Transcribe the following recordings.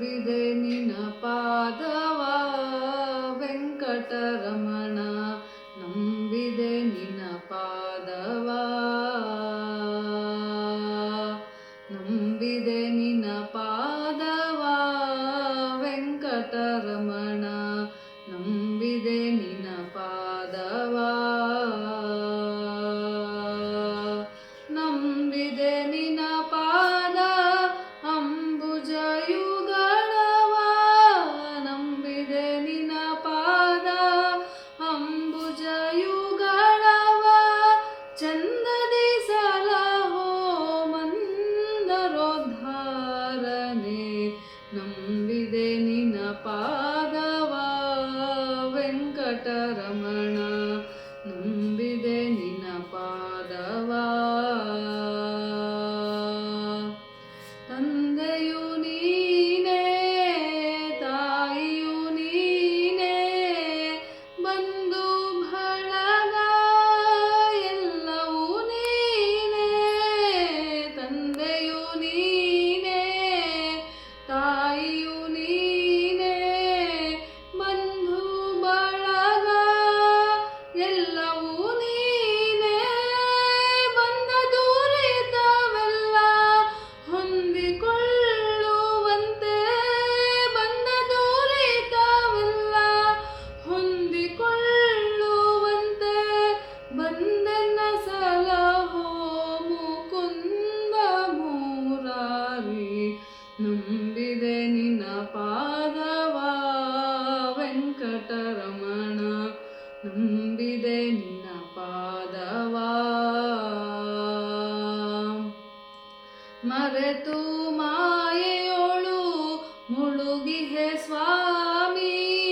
ಎಸೆವಿದೆ ನಿನ ಪಾದವ ವೆಂಕಟರಮಣ. ನಂಬಿದೆ ನಿನ ಪಾದವ ನಂಬಿದೆ ನಿನ ಪಾದವ ವೆಂಕಟರಮಣ. ನಂಬಿದೆ ನಿನ ಪಾದವ. ವೆಂಕಟರಮಣ ಮರೆತು ಮಾಯೆಯೋಳು ಮುಳುಗಿಹೆ ಸ್ವಾಮಿ.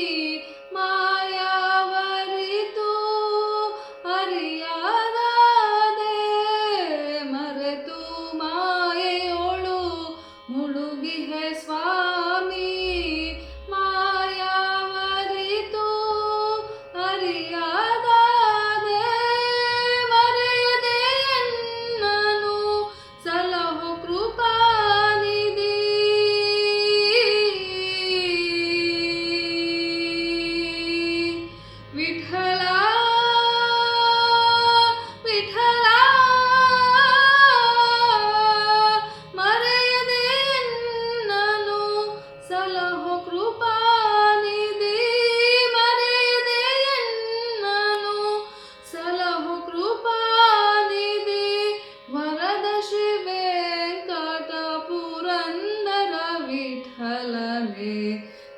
ಬಲವೇ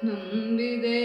ನಂಬಿದೆ.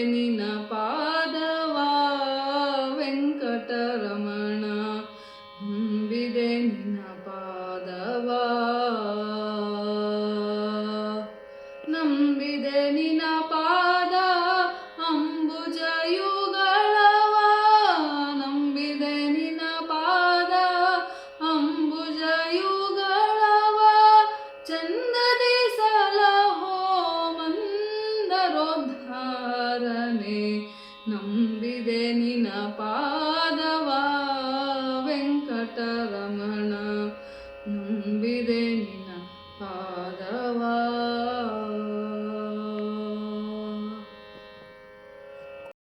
ನಿನ ಪಾದವ ವೆಂಕಟರಮಣ ನಂಬಿದೆ ನಿನ ಪಾ